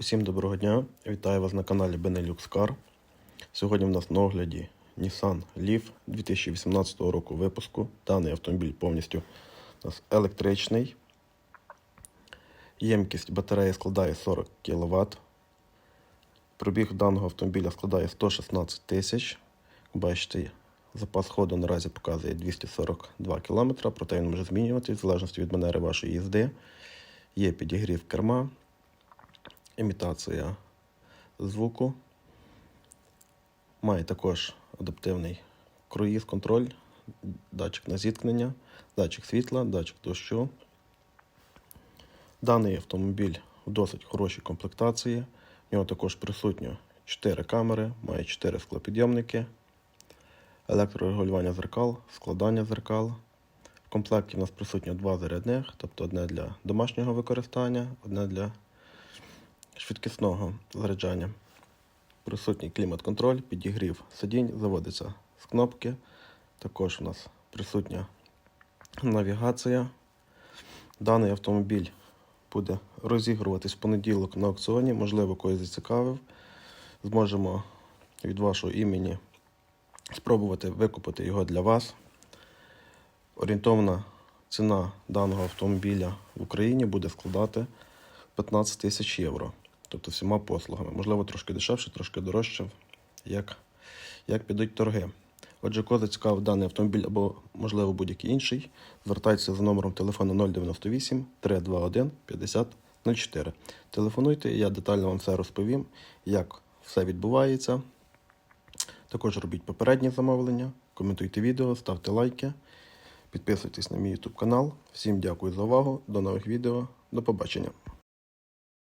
Усім доброго дня! Вітаю вас на каналі Benelux Car. Сьогодні в нас на огляді Nissan Leaf 2018 року випуску. Даний автомобіль повністю у нас електричний. Ємкість батареї складає 40 кВт. Пробіг даного автомобіля складає 116 тисяч. Бачите, запас ходу наразі показує 242 км, проте він може змінюватися в залежності від манери вашої їзди. Є підігрів керма, імітація звуку. Має також адаптивний круїз контроль, датчик на зіткнення, датчик світла, датчик дощу. Даний автомобіль в досить хорошій комплектації. В нього також присутньо 4 камери, має 4 склопідйомники, електрорегулювання зеркал, складання зеркал. В комплекті у нас присутньо два зарядних, тобто одне для домашнього використання, одне для швидкісного заряджання. Присутній клімат-контроль, підігрів сидінь, заводиться з кнопки. Також у нас присутня навігація. Даний автомобіль буде розігруватись в понеділок на аукціоні, можливо, когось зацікавив. Зможемо від вашого імені спробувати викупити його для вас. Орієнтовна ціна даного автомобіля в Україні буде складати 15 тисяч євро. Тобто всіма послугами. Можливо, трошки дешевше, трошки дорожче, як, як підуть торги. Отже, кого зацікавив даний автомобіль або, можливо, будь-який інший, звертайтеся за номером телефону 098 321 5004. Телефонуйте, я детально вам все розповім, як все відбувається. Також робіть попередні замовлення, коментуйте відео, ставте лайки, підписуйтесь на мій YouTube канал. Всім дякую за увагу. До нових відео. До побачення.